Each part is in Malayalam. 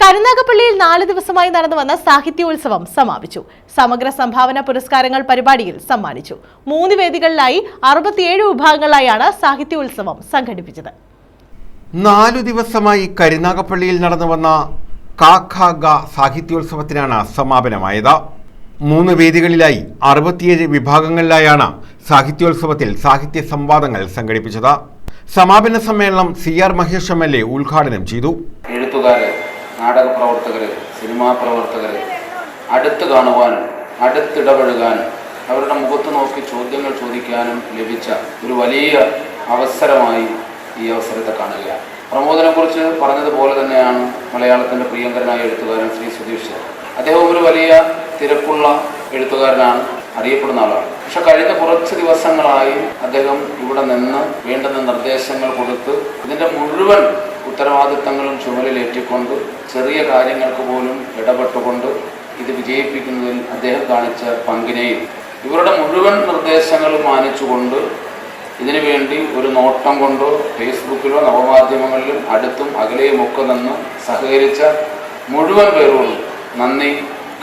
കരുനാഗപ്പള്ളിയിൽ നാല് ദിവസമായി നടന്നു വന്ന സാഹിത്യോത്സവം സമാപിച്ചു. സമഗ്ര സംഭാവന പുരസ്കാരങ്ങൾ പരിപാടിയിൽ സമ്മാനിച്ചു. മൂന്ന് വേദികളിലായി അറുപത്തിയേഴ് വിഭാഗങ്ങളിലായാണ് സാഹിത്യോത്സവം സംഘടിപ്പിച്ചത്. നാലു ദിവസമായി കരുനാഗപ്പള്ളിയിൽ നടന്നു വന്ന കാഖാഗ സാഹിത്യോത്സവത്തിനാണ് സമാപനമായത്. മൂന്ന് വേദികളിലായി അറുപത്തിയേഴ് വിഭാഗങ്ങളിലായാണ് സാഹിത്യോത്സവത്തിൽ സാഹിത്യ സംവാദങ്ങൾ സംഘടിപ്പിച്ചത്. സമാപന സമ്മേളനം C R Mahesh M L A ഉദ്ഘാടനം ചെയ്തു. എഴുത്തുകാര് നാടക പ്രവർത്തകർ സിനിമാ പ്രവർത്തകർ അടുത്ത് കാണുവാനും അടുത്തിടപഴകാനും അവരുടെ മുഖത്ത് നോക്കി ചോദ്യങ്ങൾ ചോദിക്കാനും ലഭിച്ച ഒരു വലിയ അവസരമായി ഈ അവസരത്തെ കാണുകയാണ്. പ്രമോദനെക്കുറിച്ച് പറഞ്ഞതുപോലെ തന്നെയാണ് മലയാളത്തിന്റെ പ്രിയങ്കരനായ എഴുത്തുകാരൻ ശ്രീ സുധീഷ്. അദ്ദേഹം ഒരു വലിയ തിരക്കുള്ള എഴുത്തുകാരനാണ്. അറിയപ്പെടുന്ന ആളാണ്. പക്ഷെ കഴിഞ്ഞ കുറച്ച് ദിവസങ്ങളായി അദ്ദേഹം ഇവിടെ നിന്ന് വേണ്ടുന്ന നിർദ്ദേശങ്ങൾ കൊടുത്ത് ഇതിന്റെ മുഴുവൻ ഉത്തരവാദിത്തങ്ങളും ചുമലിലേറ്റിക്കൊണ്ട് ചെറിയ കാര്യങ്ങൾക്ക് പോലും ഇടപെട്ടുകൊണ്ട് ഇത് വിജയിപ്പിക്കുന്നതിൽ അദ്ദേഹം കാണിച്ച പങ്കിനെയും ഇവരുടെ മുഴുവൻ നിർദ്ദേശങ്ങളും മാനിച്ചുകൊണ്ട് ഇതിനുവേണ്ടി ഒരു നോട്ടം കൊണ്ടോ ഫേസ്ബുക്കിലോ നവമാധ്യമങ്ങളിലും അടുത്തും അകലെയുമൊക്കെ നിന്ന് സഹകരിച്ച മുഴുവൻ പേരോടും നന്ദി.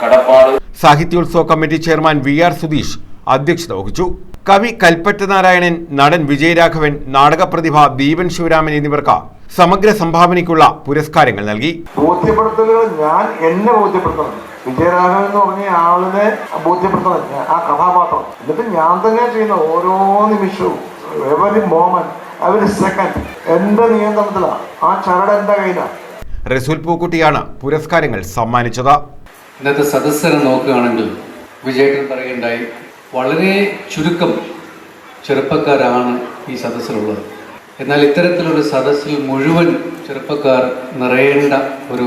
കടപ്പാട്. സാഹിത്യോത്സവ committee chairman V R Sudheesh അധ്യക്ഷത വഹിച്ചു. കവി കൽപ്പറ്റ നാരായണൻ നടൻ വിജയരാഘവൻ നാടകപ്രതിഭ ദീപൻ ശിവരാമൻ എന്നിവർക്ക് സമഗ്ര സംഭാവനയ്ക്കുള്ള പുരസ്കാരങ്ങൾ നൽകി. ബോധ്യപ്പെടുത്തലുകൾ ഞാൻ എന്നെ ബോധ്യപ്പെടുത്തണം. വിജയരാഘവൻ എന്ന് പറഞ്ഞ ആളിനെ ബോധ്യപ്പെടുത്തണം. ആ കഥാപാത്രം. എന്നിട്ട് ഞാൻ തന്നെ ചെയ്യുന്ന ഓരോ നിമിഷവും എവരി മോമെന്റ് എവരി സെക്കൻഡ് എന്റെ നിയന്ത്രണത്തിലാണ് ആ ചരട് എന്റെ കയ്യിലാണ് റസൂൽ പൂക്കുട്ടിയാണ് പുരസ്കാരങ്ങൾ സമ്മാനിച്ചത്. ഇന്നത്തെ സദസ്സിനെ നോക്കുകയാണെങ്കിൽ വിജയേട്ടൻ പറയുകയുണ്ടായി വളരെ ചുരുക്കം ചെറുപ്പക്കാരാണ് ഈ സദസ്സിലുള്ളത്. എന്നാൽ ഇത്തരത്തിലൊരു സദസ്സിൽ മുഴുവൻ ചെറുപ്പക്കാർ നിറയേണ്ട ഒരു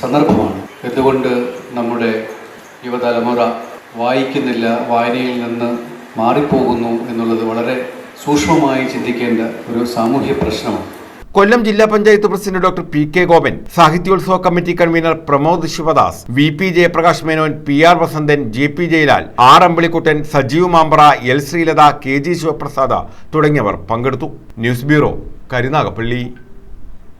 സന്ദർഭമാണ്. എന്തുകൊണ്ട് നമ്മുടെ യുവതലമുറ വായിക്കുന്നില്ല വായനയിൽ നിന്ന് മാറിപ്പോകുന്നു എന്നുള്ളത് വളരെ സൂക്ഷ്മമായി ചിന്തിക്കേണ്ട ഒരു സാമൂഹ്യ പ്രശ്നമാണ്. കൊല്ലം ജില്ലാ panchayat president doctor P K Gopan സാഹിത്യോത്സവ committee convener Pramod Sivadas V P Jayaprakash Menon P R Vasanthan J P Jayalal R Ambilikuttan Sajeev Mambra L Sreelatha K G Sivaprasada തുടങ്ങിയവർ പങ്കെടുത്തു. News bureau Karunagappally.